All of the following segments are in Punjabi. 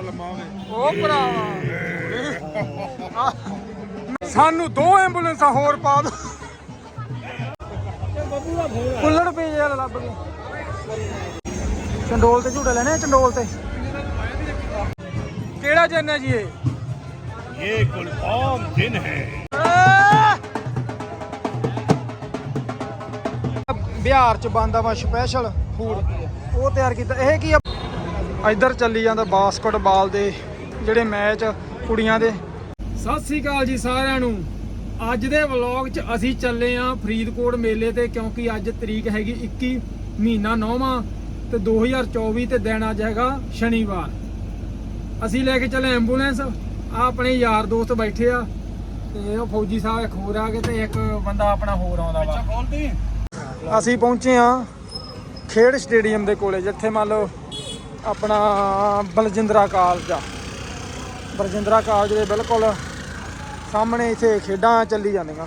ਏਡਾ ਲੰਮਾ ਹੋਵੇ ਉਹ ਭਰਾਵਾ ਆਹ, ਸਾਨੂੰ ਦੋ ਐਂਬੂਲੈਂਸਾਂ ਹੋਰ ਪਾ ਦੋ ਕੁੱਲੜ ਪੇ ਯਾਰ ਲੱਭ ਗਏ ਚੰਡੋਲ ਤੇ ਝੂਟੇ ਲੈਣੇ ਚੰਡੋਲ ਤੇ? ਕਿਹੜਾ ਜਨ ਹੈ ਜੀ ਇਹ? ਇਹ ਗੁਲਫਾਮ ਦਿਨ ਹੈ। ਬਿਹਾਰ ਚ ਬੰਦਾ ਵਾ ਸਪੈਸ਼ਲ ਫੂਡ ਉਹ ਤਿਆਰ ਕੀਤਾ। ਇਹ ਕੀ ਆ ਇੱਧਰ ਚੱਲੀ ਜਾਂਦਾ ਬਾਸਕਟਬਾਲ ਦੇ ਜਿਹੜੇ ਮੈਚ ਕੁੜੀਆਂ ਦੇ। ਸਤਿ ਸ੍ਰੀ ਅਕਾਲ ਜੀ ਸਾਰਿਆਂ ਨੂੰ। ਅੱਜ ਦੇ ਵਲੌਗ 'ਚ ਅਸੀਂ ਚੱਲੇ ਆਂ ਫਰੀਦਕੋਟ ਮੇਲੇ ਤੇ ਕਿਉਂਕਿ ਅੱਜ ਤਰੀਕ ਹੈਗੀ 21 ਮਹੀਨਾ 9ਵਾਂ ਤੇ 2024 ਤੇ ਦਿਨ ਅੱਜ ਹੈਗਾ ਸ਼ਨੀਵਾਰ। ਅਸੀਂ ਲੈ ਕੇ ਚੱਲੇ ਐਂਬੂਲੈਂਸ। ਆ ਆਪਣੇ ਯਾਰ ਦੋਸਤ ਬੈਠੇ ਆ ਤੇ ਉਹ ਫੌਜੀ ਸਾਹਿਬ ਇੱਕ ਹੋਰ ਆ ਗਏ ਤੇ ਇੱਕ ਬੰਦਾ ਆਪਣਾ ਹੋਰ ਆਉਂਦਾ ਵਾ। ਅਸੀਂ ਪਹੁੰਚੇ ਆ ਖੇਡ ਸਟੇਡੀਅਮ ਦੇ ਕੋਲੇ ਜਿੱਥੇ ਮੰਨ ਲਓ ਆਪਣਾ ਬਲਜਿੰਦਰਾ ਕਾਲਜ ਆ। ਬਲਜਿੰਦਰਾ ਕਾਲਜ ਦੇ ਬਿਲਕੁਲ ਸਾਹਮਣੇ ਇੱਥੇ ਖੇਡਾਂ ਚੱਲੀ ਜਾਂਦੀਆਂ।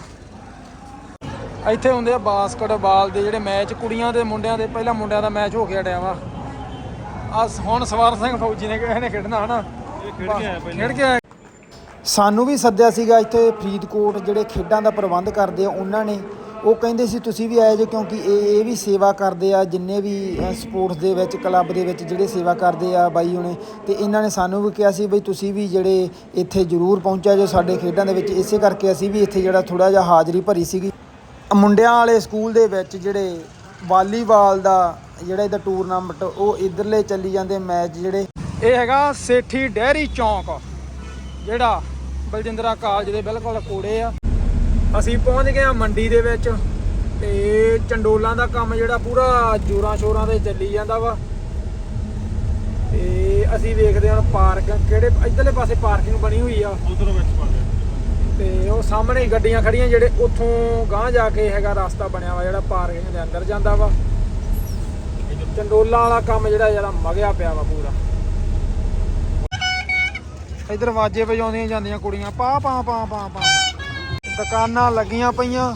ਇੱਥੇ ਹੁੰਦੇ ਆ ਬਾਸਕਟਬਾਲ ਦੇ ਜਿਹੜੇ ਮੈਚ ਕੁੜੀਆਂ ਦੇ ਮੁੰਡਿਆਂ ਦੇ ਪਹਿਲਾਂ ਮੁੰਡਿਆਂ ਦਾ ਮੈਚ ਹੋ ਕੇ ਹਟਿਆ ਵਾ ਆ ਹੁਣ ਸਵਾਰ ਸਿੰਘ ਫੌਜੀ ਨੇ ਕਿਹਾ ਨੇ ਖੇਡਣਾ ਹਨਾ। ਖੇਡ ਕੇ ਆਇਆ। ਸਾਨੂੰ ਵੀ ਸੱਦਿਆ ਸੀਗਾ ਇੱਥੇ ਫਰੀਦਕੋਟ ਜਿਹੜੇ ਖੇਡਾਂ ਦਾ ਪ੍ਰਬੰਧ ਕਰਦੇ ਆ ਉਹਨਾਂ ਨੇ ਉਹ ਕਹਿੰਦੇ ਸੀ, ਤੁਸੀਂ ਵੀ ਆਏ ਜੇ ਕਿਉਂਕਿ ਇਹ ਇਹ ਵੀ ਸੇਵਾ ਕਰਦੇ ਆ, ਜਿੰਨੇ ਵੀ ਸਪੋਰਟਸ ਦੇ ਵਿੱਚ ਕਲੱਬ ਦੇ ਵਿੱਚ ਜਿਹੜੇ ਸੇਵਾ ਕਰਦੇ ਆ ਬਾਈ ਹੁਣੇ, ਤੇ ਇਹਨਾਂ ਨੇ ਸਾਨੂੰ ਵੀ ਕਿਹਾ ਸੀ, ਬਈ ਤੁਸੀਂ ਵੀ ਜਿਹੜੇ ਇੱਥੇ ਜ਼ਰੂਰ ਪਹੁੰਚਿਆ ਜੋ ਸਾਡੇ ਖੇਡਾਂ ਦੇ ਵਿੱਚ। ਇਸੇ ਕਰਕੇ ਅਸੀਂ ਵੀ ਇੱਥੇ ਜਿਹੜਾ ਥੋੜਾ ਜਿਹਾ ਹਾਜ਼ਰੀ ਭਰੀ ਸੀਗੀ। ਮੁੰਡਿਆਂ ਵਾਲੇ ਸਕੂਲ ਦੇ ਵਿੱਚ ਜਿਹੜੇ ਵਾਲੀਬਾਲ ਦਾ ਜਿਹੜਾ ਇਹਦਾ ਟੂਰਨਾਮੈਂਟ ਉਹ ਇਧਰਲੇ ਚੱਲੀ ਜਾਂਦੇ ਮੈਚ ਜਿਹੜੇ। ਇਹ ਹੈਗਾ ਸੇਠੀ ਡੈਰੀ ਚੌਂਕ, ਜਿਹੜਾ ਬਲਜਿੰਦਰਾ ਕਾਲਜ ਦੇ ਬਿਲਕੁਲ ਕੋਲੇ ਆ। ਅਸੀਂ ਪਹੁੰਚ ਗਏ ਆ ਮੰਡੀ ਦੇ ਵਿੱਚ ਤੇ ਚੰਡੋਲਾਂ ਦਾ ਕੰਮ ਜਿਹੜਾ ਪੂਰਾ ਜੋਰਾਂ ਸ਼ੋਰਾਂ ਦੇ ਚੱਲੀ ਜਾਂਦਾ ਵਾ। ਤੇ ਅਸੀਂ ਵੇਖਦੇ ਹਾਂ ਪਾਰਕ ਕਿਹੜੇ ਇਧਰਲੇ ਪਾਸੇ ਪਾਰਕਿੰਗ ਬਣੀ ਹੋਈ ਆ। ਉਧਰ ਵਿੱਚ ਪਾ ਤੇ ਉਹ ਸਾਹਮਣੇ ਹੀ ਗੱਡੀਆਂ ਖੜੀਆਂ ਜਿਹੜੇ ਉੱਥੋਂ ਗਾਂਹ ਜਾ ਕੇ ਹੈਗਾ ਰਸਤਾ ਬਣਿਆ ਵਾ ਜਿਹੜਾ ਪਾਰਕਿੰਗ ਦੇ ਅੰਦਰ ਜਾਂਦਾ ਵਾ। ਚੰਡੋਲਾਂ ਵਾਲਾ ਕੰਮ ਜਿਹੜਾ ਜਿਹੜਾ ਮਗਿਆ ਪਿਆ ਵਾ ਪੂਰਾ। ਇਧਰ ਵਾਜੇ ਵਜਾਉਂਦੀਆਂ ਜਾਂਦੀਆਂ ਕੁੜੀਆਂ ਪਾ ਪਾ ਪਾ ਪਾ ਪਾ। ਦੁਕਾਨਾਂ ਲੱਗੀਆਂ ਪਈਆਂ।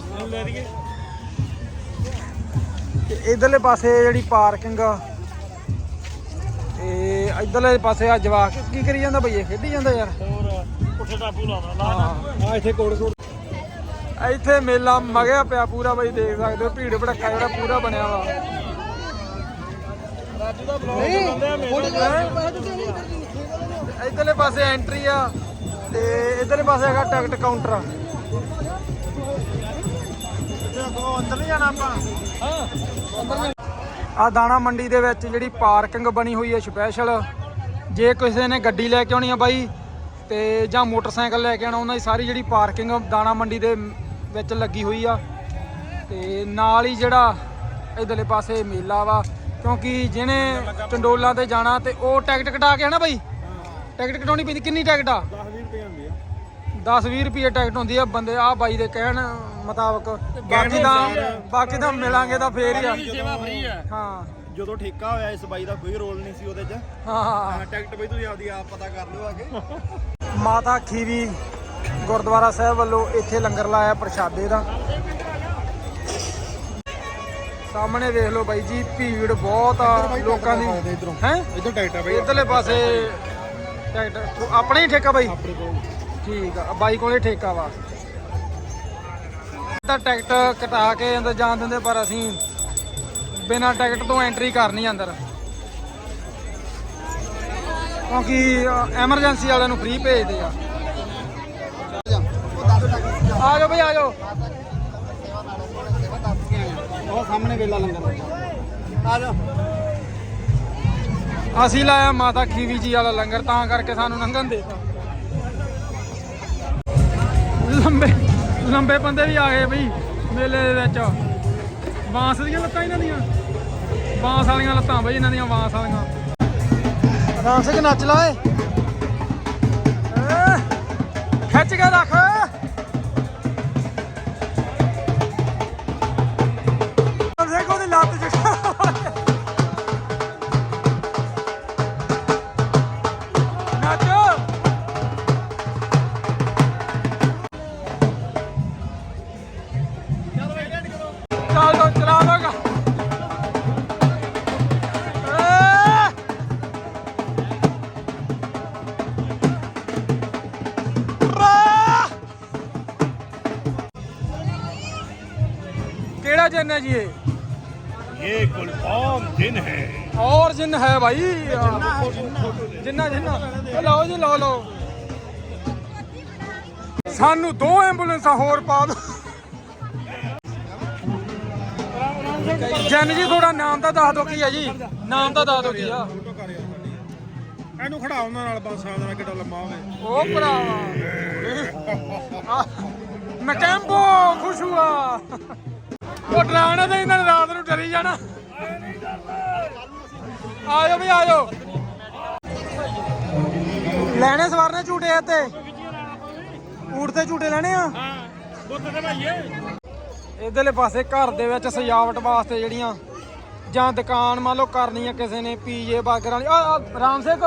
ਤੇ ਇਧਰਲੇ ਪਾਸੇ ਜਿਹੜੀ ਪਾਰਕਿੰਗ ਆ, ਤੇ ਇਧਰਲੇ ਪਾਸੇ ਆ ਜਵਾਕ। ਕੀ ਕਰੀ ਜਾਂਦਾ ਬਈਏ ਖੇਡੀ ਜਾਂਦਾ ਯਾਰ? ਹੋਰ ਟਾਪੂ ਲਾਉਣਾ ਲਾ ਆ ਇੱਥੇ ਕੋੜ ਕੋੜ ਇੱਥੇ ਮੇਲਾ ਮਗਿਆ ਪਿਆ ਪੂਰਾ ਬਈ, ਦੇਖ ਸਕਦੇ ਹੋ, ਭੀੜ ਭੜੱਕਾ ਜਿਹੜਾ ਪੂਰਾ ਬਣਿਆ ਵਾ। ਰਾਜੂ ਦਾ ਬਲੌਗ ਇਧਰਲੇ ਪਾਸੇ ਐਂਟਰੀ ਆ, ਤੇ ਇਧਰਲੇ ਪਾਸੇ ਹੈਗਾ ਟਿਕਟ ਕਾਊਂਟਰ ਅੰਦਰ ਆ ਦਾਣਾ ਮੰਡੀ ਦੇ ਵਿੱਚ ਜਿਹੜੀ ਪਾਰਕਿੰਗ ਬਣੀ ਹੋਈ ਹੈ ਸਪੈਸ਼ਲ। ਜੇ ਕਿਸੇ ਨੇ ਗੱਡੀ ਲੈ ਕੇ ਆਉਣੀ ਆ ਬਾਈ, ਤੇ ਜਾਂ ਮੋਟਰਸਾਈਕਲ ਲੈ ਕੇ ਆਉਣਾ, ਉਹਨਾਂ ਦੀ ਸਾਰੀ ਜਿਹੜੀ ਪਾਰਕਿੰਗ ਦਾਣਾ ਮੰਡੀ ਦੇ ਵਿੱਚ ਲੱਗੀ ਹੋਈ ਆ। ਤੇ ਨਾਲ ਹੀ ਜਿਹੜਾ ਇਧਰਲੇ ਪਾਸੇ ਮੇਲਾ ਵਾ, ਕਿਉਂਕਿ ਜਿਹਨੇ ਚੰਡੋਲਾਂ ਤੇ ਜਾਣਾ ਤੇ ਉਹ ਟਿਕਟ ਕਟਾ ਕੇ ਹਨਾ ਬਾਈ? ਟਿਕਟ ਕਟਾਉਣੀ ਪੈਂਦੀ, ਕਿੰਨੀ ਟਿਕਟ ਆ? 10-20 ਰੁਪਏ ਟਿਕਟ ਹੁੰਦੀ ਆ ਬੰਦੇ ਆ ਬਾਈ ਦੇ ਕਹਿਣ ਮੁਤਾਬਕ। ਬਾਕੀ ਤਾਂ ਬਾਕੀ ਤਾਂ ਮਿਲਾਂਗੇ ਤਾਂ ਫੇਰ ਹੀ ਆ। ਸੇਵਾ ਫ੍ਰੀ ਆ। ਹਾਂ। ਜਦੋਂ ਠੇਕਾ ਹੋਇਆ ਇਸ ਬਾਈ ਦਾ ਕੋਈ ਰੋਲ ਨਹੀਂ ਸੀ ਉਹਦੇ 'ਚ। ਹਾਂ ਟਿਕਟ ਬਈ ਤੁਸੀਂ ਆਪਦੀ ਆਪ ਪਤਾ ਕਰ ਲਿਓ ਆਗੇ ਮਾਤਾ ਖੀਰੀ ਗੁਰਦੁਆਰਾ ਸਾਹਿਬ ਵੱਲੋਂ ਇੱਥੇ ਲੰਗਰ ਲਾਇਆ ਪ੍ਰਸ਼ਾਦੇ ਦਾ। ਸਾਹਮਣੇ ਵੇਖ ਲਓ ਬਾਈ ਜੀ ਭੀੜ ਬਹੁਤ ਆ ਲੋਕਾਂ ਦੀ। ਹੈ? ਇਧਰ ਟਿਕਟ ਆ ਬਈ। ਇਧਰਲੇ ਪਾਸੇ ਟਿਕਟ। ਆਪਣੇ ਹੀ ਠੇਕਾ ਬਾਈ? ਠੀਕ ਆ ਬਾਈ ਕੋਲੇ ਠੇਕਾ ਵਾ। ਤਾਂ ਟਿਕਟ ਕਟਾ ਕੇ ਅੰਦਰ ਜਾਣ ਦਿੰਦੇ ਪਰ ਅਸੀਂ ਬਿਨਾਂ ਟਿਕਟ ਤੋਂ ਐਂਟਰੀ ਕਰਨੀ ਅੰਦਰ। ਕਿਉਂਕਿ ਐਮਰਜੈਂਸੀ ਵਾਲਿਆਂ ਨੂੰ ਫ੍ਰੀ ਭੇਜਦੇ ਆ। ਆ ਜਾਓ ਬਈ ਆ ਜਾਓ। ਉਹ ਸਾਹਮਣੇ ਵੇਲਾ ਲੰਗਰ ਆ ਜਾ ਅਸੀਂ ਲਾਇਆ ਮਾਤਾ ਖੀਵੀ ਜੀ ਵਾਲਾ ਲੰਗਰ ਤਾਂ ਕਰਕੇ ਸਾਨੂੰ ਲੰਘਣ ਦੇ ਲੰਬੇ ਲੰਬੇ ਬੰਦੇ ਵੀ ਆ ਗਏ ਬਈ, ਮੇਲੇ ਦੇ ਵਿੱਚ। ਬਾਂਸ ਦੀਆਂ ਲੱਤਾਂ ਇਹਨਾਂ ਦੀਆਂ। ਬਾਂਸ ਵਾਲੀਆਂ ਲੱਤਾਂ ਬਈ, ਇਹਨਾਂ ਦੀਆਂ ਬਾਂਸ ਵਾਲੀਆਂ। ਰਾਮ ਸਿੰਘ, ਨੱਚ ਲਾ ਏ ਖਿੱਚ ਕੇ ਰੱਖ। ਰਾਮ ਸਿੰਘ, ਉਹਦੀ ਲੱਤ ਚ है जी ये ये कुलपाम दिन है और जिन है भाई जिन्ना जिन्ना ਉਹ ਲਓ ਜੀ ਲਓ ਲਓ ਸਾਨੂੰ ਦੋ ਐਂਬੂਲੈਂਸਾਂ ਹੋਰ ਪਾ ਦਿਓ ਜਨ ਜੀ ਥੋੜਾ ਨਾਮ ਤਾਂ ਦੱਸ ਦਿਓ ਕੀ ਹੈ ਜੀ ਨਾਮ ਤਾਂ ਦੱਸ ਦਿਓ ਕੀ ਆ ਇਹਨੂੰ ਖੜਾ ਉਹਨਾਂ ਨਾਲ ਬਸ ਸਾਦਾ ਕਿੱਡਾ ਲੰਮਾ ਹੋਵੇ ਉਹ ਭਰਾਵਾ ਮੈਂ ਕੈਂਪੋ ਖੁਸ਼ ਹੁਆ ਉਹ ਡਰਾਣਾ ਤਾਂ ਇਹਨਾਂ ਨੇ ਰਾਤ ਨੂੰ ਡਰੀ ਜਾਣਾ। ਆ ਜਾਓ ਵੀ ਆ ਜਾਓ ਲੈਣੇ ਸਵਾਰਨੇ ਝੂਟੇ ਆ ਤੇ ਊਠ ਤੇ ਝੂਟੇ ਲੈਣੇ ਆ? ਇਧਰਲੇ ਪਾਸੇ ਘਰ ਦੇ ਵਿੱਚ ਸਜਾਵਟ ਵਾਸਤੇ ਜਿਹੜੀਆਂ ਜਾਂ ਦੁਕਾਨ ਮੰਨ ਲਓ ਕਰਨੀ ਆ ਕਿਸੇ ਨੇ ਪੀਜੇ ਬਾਗਰ ਵਾਲੀ। ਆ ਰਾਮ ਸਿੰਘ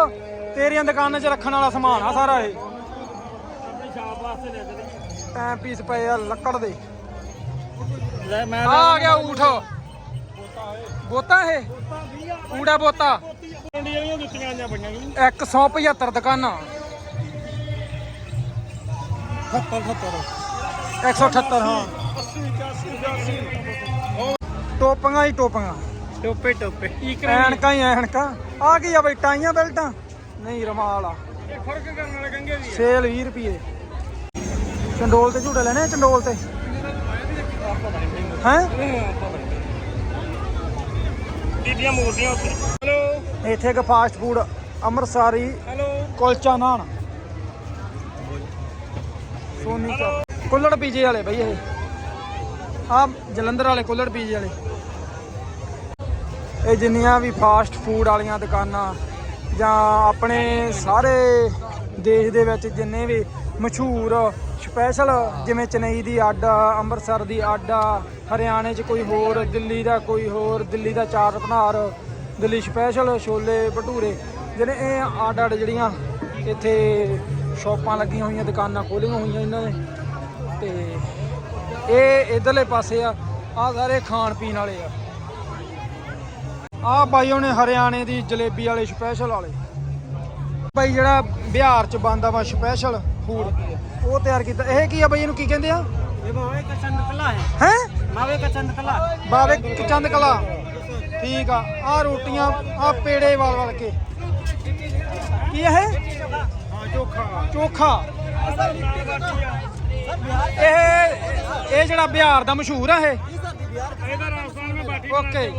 ਤੇਰੀਆਂ ਦੁਕਾਨਾਂ 'ਚ ਰੱਖਣ ਵਾਲਾ ਸਮਾਨ ਆ ਸਾਰਾ ਇਹ। ਆਪਣੀ ਸ਼ਾਪ ਵਾਸਤੇ ਲੈ ਟਾਈਮ ਪੀਸ ਪਏ ਆ ਲੱਕੜ ਦੇ। ਲੈ ਮੈਂ ਆ ਗਿਆ ਊਠ। ਬੋਤਾ ਇਹ? ਊੜਾ ਬੋਤਾ। ਇੰਡੀਆ ਦੀਆਂ ਜੁੱਤੀਆਂ ਆਈਆਂ ਪਈਆਂ ਜੀ 175 ਦੁਕਾਨਾਂ 70 70 178 ਹਾਂ। 80 81 82 ਟੋਪੀਆਂ ਹੀ ਟੋਪੀਆਂ। ਟੋਪੇ ਟੋਪੇ। ਕੀ ਐਨਕਾਂ ਹੀ ਐਨਕਾਂ। ਆ ਕੀ ਆ ਬਈ ਟਾਈਆਂ ਬੈਲਟਾਂ। ਨਹੀਂ ਰਮਾਲ ਆ। ਇਹ ਫ਼ਰਕ ਕਰਨ ਵਾਲੇ ਕੰਗੇ ਵੀ ਸੇਲ 20 ਰੁਪਏ ਚੰਡੋਲ ਤੇ ਝੂਟੇ ਲੈਣੇ ਚੰਡੋਲ ਤੇ? ਹੈ? ਬੀਬੀਆਂ ਮੋਰਦੀਆਂ ਉੱਤੇ ਹੈਲੋ ਇੱਥੇ ਇੱਕ fast food Amritsari hello kulcha naan. Soni ਚਾ ਕੁੱਲੜ ਪੀਜੇ ਵਾਲੇ ਬਈ ਇਹ। ਆ ਜਲੰਧਰ ਵਾਲੇ ਕੁੱਲੜ ਪੀਜੇ ਵਾਲੇ। ਇਹ ਜਿੰਨੀਆਂ ਵੀ ਫਾਸਟ ਫੂਡ ਵਾਲੀਆਂ ਦੁਕਾਨਾਂ ਜਾਂ ਆਪਣੇ ਸਾਰੇ ਦੇਸ਼ ਦੇ ਵਿੱਚ ਜਿੰਨੇ ਵੀ ਮਸ਼ਹੂਰ ਸਪੈਸ਼ਲ ਜਿਵੇਂ ਚੇਨਈ ਦੀ ਅੱਡ ਅੰਮ੍ਰਿਤਸਰ ਦੀ ਅੱਡ ਹਰਿਆਣੇ 'ਚ ਕੋਈ ਹੋਰ, ਦਿੱਲੀ ਦਾ ਕੋਈ ਹੋਰ, ਦਿੱਲੀ ਦਾ ਚਾਰ ਭਨਾਰ ਦਿੱਲੀ ਸਪੈਸ਼ਲ ਛੋਲੇ ਭਟੂਰੇ। ਜਿਹੜੇ ਇਹ ਅੱਡ ਅੱਡ ਜਿਹੜੀਆਂ ਇੱਥੇ ਸ਼ਾਪਾਂ ਲੱਗੀਆਂ ਹੋਈਆਂ, ਦੁਕਾਨਾਂ ਖੋਲ੍ਹੀਆਂ ਹੋਈਆਂ ਇਹਨਾਂ ਨੇ। ਤੇ ਇਹ ਇਧਰਲੇ ਪਾਸੇ ਆ ਆ ਸਾਰੇ ਖਾਣ ਪੀਣ ਵਾਲੇ ਆ। ਆ ਬਾਈ ਉਹਨੇ ਹਰਿਆਣੇ ਦੀ ਜਲੇਬੀ ਵਾਲੇ ਸਪੈਸ਼ਲ ਵਾਲੇ। ਬਾਈ ਜਿਹੜਾ ਬਿਹਾਰ ਚ ਬੰਦਾ ਵਾ ਸਪੈਸ਼ਲ ਫੂਡ ਉਹ ਤਿਆਰ ਕੀਤਾ ਇਹ ਕੀ ਆ ਬਾਈ ਇਹਨੂੰ ਕੀ ਕਹਿੰਦੇ ਆ ये मावे का चंद कला है ਹੈ मावे का चंद कला ਬਾਵੇ ਚੰਦ ਕਲਾ ਠੀਕ ਆ ਆ ਰੋਟੀਆਂ ਆ ਪੇੜੇ ਵਾਲ ਵਾਲ ਕੇ ਕੀ ਇਹ ਹਾਂ ਚੋਖਾ ਚੋਖਾ ਇਹ ਇਹ ਜਿਹੜਾ ਬਿਹਾਰ ਦਾ ਮਸ਼ਹੂਰ ਆ ਇਹ ਇਹਦਾ ਰਾਜਸਥਾਨ ਵਿੱਚ ਬਾਟੀ ਓਕੇ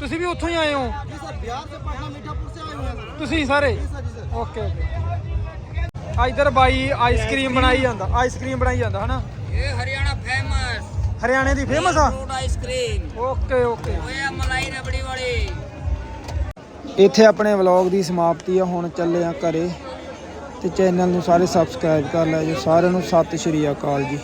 ਤੁਸੀਂ ਵੀ ਉੱਥੋਂ ਹੀ ਆਏ ਹੋ जी सर बिहार से पटना मीठापुर से आए हुए हैं सर ਤੁਸੀਂ ਸਾਰੇ ਓਕੇ ਓਕੇ ਇਧਰ ਬਾਈ ਆਈਸਕ੍ਰੀਮ ਬਣਾਈ ਜਾਂਦਾ ਆਈਸਕ੍ਰੀਮ ਬਣਾਈ ਜਾਂਦਾ ਹਨਾ? ਇਹ ਹਰਿਆਣਾ ਫੇਮਸ ਹਰਿਆਣੇ ਦੀ ਫੇਮਸ ਆ? ਓਕੇ ਓਕੇ ਓਏ ਮਲਾਈ ਰਬੜੀ ਵਾਲੀ। ਇੱਥੇ ਆਪਣੇ ਵਲੌਗ ਦੀ ਸਮਾਪਤੀ ਆ ਹੁਣ ਚੱਲੇ ਆ ਘਰੇ। ਤੇ ਚੈਨਲ ਨੂੰ ਸਾਰੇ ਸਬਸਕ੍ਰਾਈਬ ਕਰ ਲਿਓ ਸਾਰਿਆਂ ਨੂੰ ਸਤਿ ਸ਼੍ਰੀ ਅਕਾਲ ਜੀ।